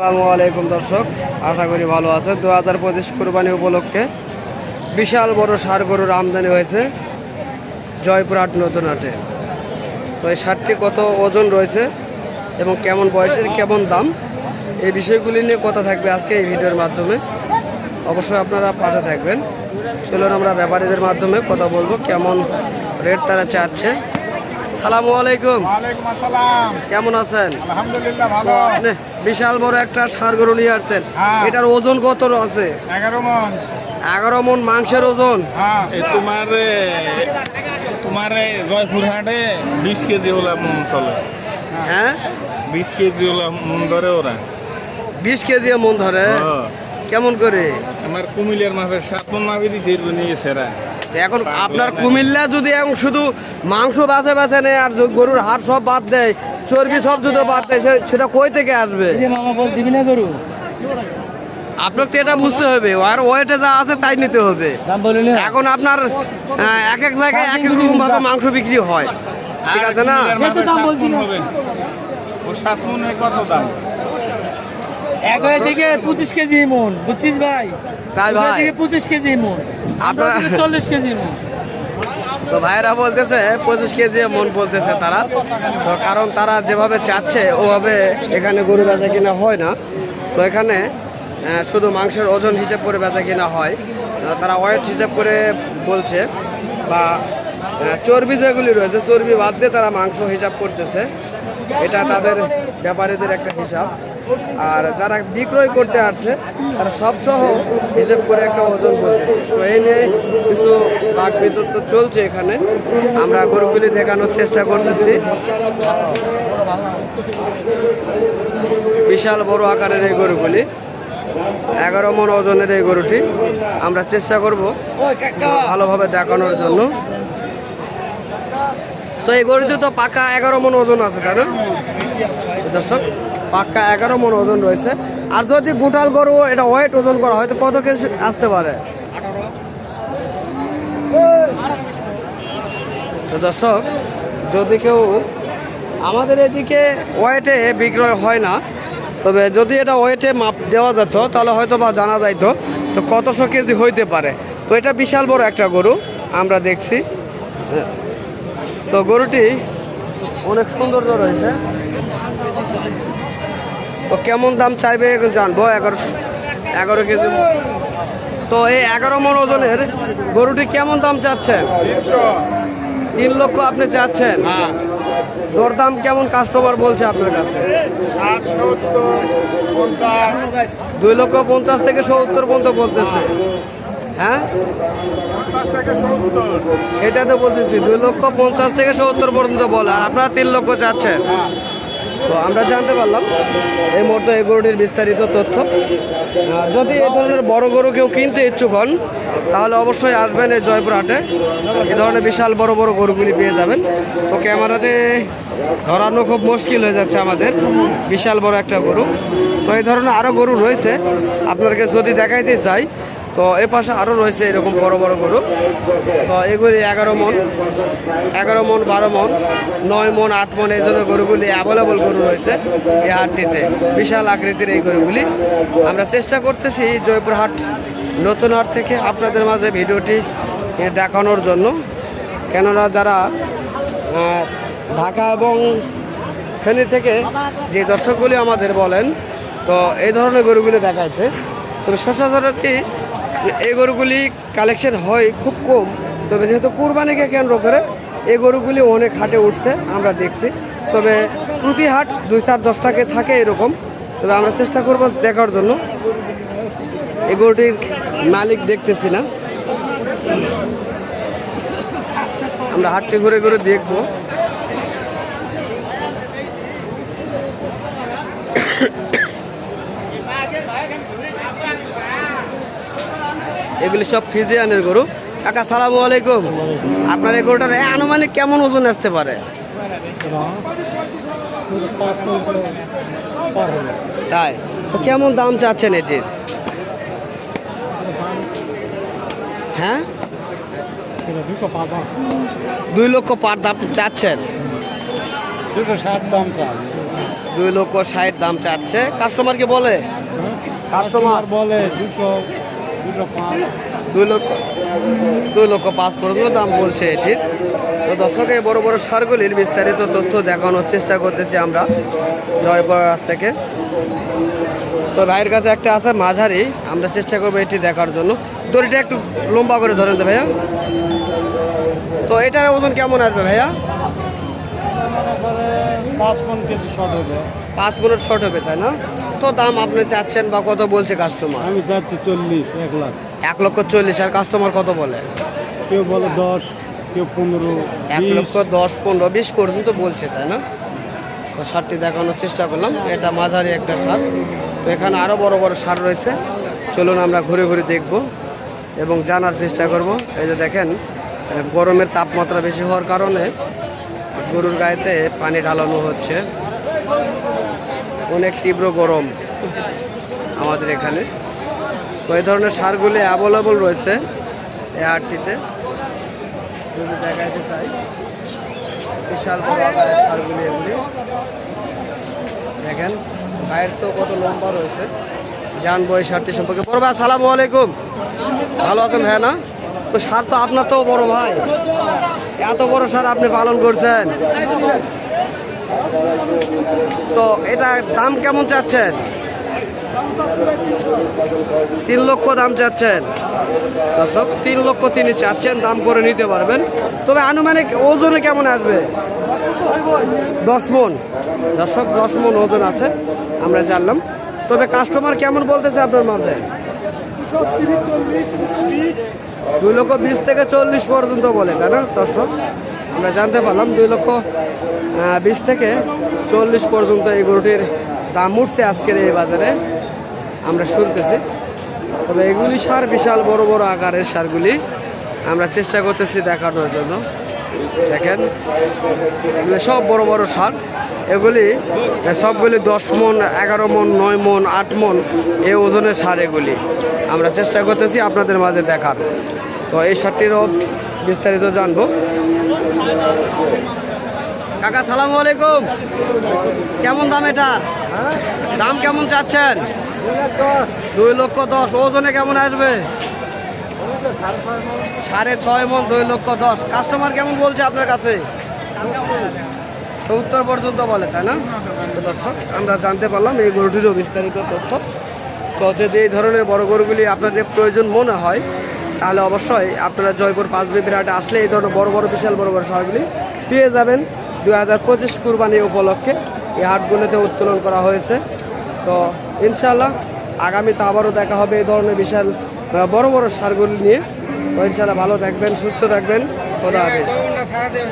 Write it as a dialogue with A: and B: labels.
A: আসসালামু আলাইকুম দর্শক, আশা করি ভালো আছে দু হাজার পঁচিশ কোরবানি উপলক্ষে বিশাল বড় সার গরুর আমদানি হয়েছে জয়পুরহাট নতুন হাটে। তো এই সারটি কত ওজন রয়েছে এবং কেমন বয়সের, কেমন দাম? এই বিষয়গুলি নিয়ে কথা থাকবে আজকে এই ভিডিওর মাধ্যমে। অবশ্যই আপনারা পাঠে থাকবেন। চলুন আমরা ব্যাপারীদের মাধ্যমে কথা বলব, কেমন রেট তারা চাচ্ছে। সালামু আলাইকুম।
B: ওয়ালাইকুম আসসালাম।
A: কেমন আছেন?
B: আলহামদুলিল্লাহ ভালো।
A: বিশাল বড় একটা ষাঁড় গরু নিয়ে আসছেন।
B: হ্যাঁ।
A: এটার ওজন কত আছে?
B: এগারো মন।
A: এগারো মন মাংসের ওজন?
B: হ্যাঁ।
C: তোমার তোমার জয়পুরহাটে বিশ কেজি হলে মন চলে।
A: হ্যাঁ?
C: বিশ কেজি হলে মন ধরে ওরা।
A: বিশ কেজি মন ধরে?
C: হ্যাঁ।
A: কেমন করে?
C: আমার কুমিলের মাপে সাত মন মাপে দিতে নিয়ে সেরা
A: এখন আপনার কুমিল্লা যদি এখন শুধু মাংস বাঁচে বাঁচে নেয় আর গরুর হাড় সব বাদ দেয় চর্বি সব যদি বাদ দেয় সে- সেটা কই থেকে আসবে?
D: মামা বল দিবি না গরু?
A: আপনার তো এটা বুঝতে হবে আর ওয়েটে যা আছে তাই নিতে হবে। এখন আপনার এক এক জায়গায় এক এক রকম ভাবে মাংস বিক্রি হয়। ঠিক আছে না?
D: দাম বলছি না।
C: ও সাত কত দাম।
D: এক হয়ে থেকে পঁচিশ কেজি মন বুঝছিস ভাই?
A: তাই ভাই।
D: থেকে পঁচিশ কেজি মন
A: আপনার-
D: চল্লিশ কেজি মন
A: তো ভাইরা বলতেছে পঁচিশ কেজি মন বলতেছে তারা। তো কারণ তারা যেভাবে চাচ্ছে ওভাবে এখানে গরু বেচা কিনা হয় না। তো এখানে শুধু মাংসের ওজন হিসেব করে বেচা কিনা হয়। তারা ওয়েট হিসেব করে বলছে বা চর্বি যেগুলি রয়েছে চর্বি বাদ দিয়ে তারা মাংস হিসাব করতেছে। এটা তাদের ব্যাপারীদের একটা হিসাব। আর যারা বিক্রয় করতে আসছে তারা সব সহ হিসেব করে একটা ওজন বলতেছে। তো এই নিয়ে কিছু বাঘ বিতর্ক চলছে এখানে। আমরা গরুগুলি দেখানোর চেষ্টা করতেছি। বিশাল বড় আকারের এই গরুগুলি। এগারো মন ওজনের এই গরুটি আমরা চেষ্টা করব ভালোভাবে দেখানোর জন্য। তো এই গরুটি তো পাকা এগারো মন ওজন আছে তাই না? দর্শক পাক্কা এগারো মন ওজন রয়েছে। আর যদি গোটাল গরু, এটা ওয়েট ওজন করা হয়, তো কত কেজি আসতে পারে? তো দর্শক, যদি কেউ আমাদের এদিকে ওয়েটে বিক্রয় হয় না, তবে যদি এটা ওয়েটে মাপ দেওয়া যেত, তাহলে হয়তো বা জানা যাইতো তো কতশো কেজি হইতে পারে। তো এটা বিশাল বড় একটা গরু, আমরা দেখছি। তো গরুটি অনেক সৌন্দর্য রয়েছে। তো কেমন দাম চাইবে এখন জানব এগারো এগারো কেজি তো এই এগারো মন ওজনের গরুটি কেমন দাম চাচ্ছেন? তিন লক্ষ আপনি চাচ্ছেন? দরদাম কেমন কাস্টমার বলছে আপনার কাছে? দুই লক্ষ পঞ্চাশ থেকে সত্তর পর্যন্ত বলতেছে। হ্যাঁ? সেটা তো বলতেছি দুই লক্ষ পঞ্চাশ থেকে সত্তর পর্যন্ত বলে আর আপনারা তিন লক্ষ চাচ্ছেন? তো আমরা জানতে পারলাম এই মুহূর্তে এই গরুটির বিস্তারিত তথ্য। যদি এই ধরনের বড় গরু কেউ কিনতে ইচ্ছুক হন, তাহলে অবশ্যই আসবেন এই জয়পুর হাটে। এই ধরনের বিশাল বড় বড় গরুগুলি পেয়ে যাবেন। তো ক্যামেরাতে ধরানো খুব মুশকিল হয়ে যাচ্ছে আমাদের। বিশাল বড় একটা গরু। তো এই ধরনের আরও গরু রয়েছে। আপনাদেরকে যদি দেখাইতে চাই তো এ পাশে আরও রয়েছে এরকম বড় বড় গরু। তো এগুলি এগারো মন এগারো মন, বারো মন, নয় মন, আট মন, এই জন্য গরুগুলি অ্যাভেলেবল গরু রয়েছে এই হাটটিতে। বিশাল আকৃতির এই গরুগুলি। আমরা চেষ্টা করতেছি জয়পুরহাট নতুন হাট থেকে আপনাদের মাঝে ভিডিওটি দেখানোর জন্য। কেননা যারা ঢাকা এবং ফেনী থেকে যে দর্শকগুলি আমাদের বলেন, তো এই ধরনের গরুগুলি দেখাইতে তবে সচরাচরতি এই গরুগুলি কালেকশন হয় খুব কম, তবে যেহেতু কুরবানিকে কেন্দ্র করে এই গরুগুলি অনেক হাটে উঠছে, আমরা দেখছি। তবে প্রতি হাট দুই চার দশটাকে থাকে এরকম, তবে আমরা চেষ্টা করব দেখার জন্য। এই গরুটির মালিক দেখতেছি না। আমরা হাটটি ঘুরে ঘুরে দেখব। এগুলি সব ফিজিয়ানের গরু। কাকা, সালামু আলাইকুম। আপনার এই গরুটার আনুমানিক কেমন ওজন আসতে পারে? তাই। তো কেমন দাম চাচ্ছেন এটির? হ্যাঁ? দুই লক্ষ পার দাম চাচ্ছেন?
D: দুশো ষাট দাম
A: দুই লক্ষ ষাট দাম চাচ্ছে। কাস্টমার কি বলে? কাস্টমার
B: বলে দুশো।
A: দুই লক্ষ দুই লক্ষ পাঁচ পর্যন্ত দাম বলছে এটির। তো দর্শক, এই বড় বড় সারগুলির বিস্তারিত তথ্য দেখানোর চেষ্টা করতেছি আমরা জয়পুরহাট থেকে। তো ভাইয়ের কাছে একটা আছে মাঝারি, আমরা চেষ্টা করব এটি দেখার জন্য। দড়িটা একটু লম্বা করে ধরেন তো ভাইয়া। তো এটার ওজন কেমন আসবে ভাইয়া?
B: পাঁচ পন কেজি শর্ট হবে।
A: পাঁচ মিনিট শর্ট হবে তাই না? তো দাম আপনি চাচ্ছেন বা কত বলছে কাস্টমার
B: আমি যাচ্ছি চল্লিশ এক লাখ।
A: এক লক্ষ চল্লিশ আর কাস্টমার কত বলে?
B: কেউ বলে দশ কেউ পনেরো
A: এক লক্ষ দশ পনেরো বিশ পর্যন্ত বলছে তাই না? তো সারটি দেখানোর চেষ্টা করলাম। এটা মাঝারি একটা সার। তো এখানে আরও বড় বড় সার রয়েছে। চলুন আমরা ঘুরে ঘুরে দেখব এবং জানার চেষ্টা করব। এই যে দেখেন গরমের তাপমাত্রা বেশি হওয়ার কারণে গরুর গায়েতে পানি ঢালানো হচ্ছে। অনেক তীব্র গরম আমাদের এখানে। তো এই ধরনের সারগুলি অ্যাভেলেবল রয়েছে এই হাটটিতে যদি দেখাইতে চাই, বিশাল সারগুলি এগুলি। দেখেন, গায়ের চেয়েও কত লম্বা রয়েছে। জানব এই সারটি সম্পর্কে। বড় ভাই, আসসালামু আলাইকুম। ভালো আছেন ভাই না? তো সার তো আপনার তো বড় ভাই। এত বড় সার আপনি পালন করছেন? তো এটা দাম কেমন চাচ্ছেন? তিন লক্ষ দাম চাচ্ছেন। দর্শক, তিন লক্ষ তিনি চাচ্ছেন, দাম করে নিতে পারবেন। তবে আনুমানিক ওজনে কেমন আসবে? দশ মন। দর্শক, দশ মন ওজন আছে, আমরা জানলাম। তবে কাস্টমার কেমন বলতেছে আপনার মাঝে? দুই লক্ষ বিশ থেকে চল্লিশ পর্যন্ত বলে, তাই না, দর্শক? আমরা জানতে পারলাম দুই লক্ষ বিশ থেকে চল্লিশ পর্যন্ত এই গরুটির দাম উঠছে আজকের এই বাজারে। আমরা শুনতেছি। তবে এগুলি সার বিশাল বড় বড় আকারের সারগুলি আমরা চেষ্টা করতেছি দেখানোর জন্য। দেখেন এগুলি সব বড় বড় সার। এগুলি সবগুলি দশ মন এগারো মন নয় মন আট মন এই ওজনের সার এগুলি। আমরা চেষ্টা করতেছি আপনাদের মাঝে দেখার। তো এই সারটিরও বিস্তারিত জানব। কাকা সালাম আলাইকুম। কেমন দাম এটার দাম কেমন চাচ্ছেন? দুই লক্ষ দশ। ওজনে কেমন আসবে? সাড়ে ছয় মন, দুই লক্ষ দশ। কাস্টমার কেমন বলছে আপনার কাছে? সত্তর পর্যন্ত বলে, তাই না? দর্শক, আমরা জানতে পারলাম এই গরুটিরও বিস্তারিত তথ্য। তো যদি এই ধরনের বড় গরুগুলি আপনাদের প্রয়োজন মনে হয়, তাহলে অবশ্যই আপনারা জয়পুর পাঁচ বিপির হাটে আসলে এই ধরনের বড় বড়, বিশাল বড় বড় সারগুলি পেয়ে যাবেন। দুই হাজার পঁচিশ কুরবানি উপলক্ষে এই হাটগুলোতে উত্তোলন করা হয়েছে। তো ইনশাল্লাহ আগামীতে আবারও দেখা হবে এই ধরনের বিশাল বড় বড় সারগুলো নিয়ে তো ইনশাল্লাহ ভালো থাকবেন সুস্থ থাকবেন। খোদা হাফেজ।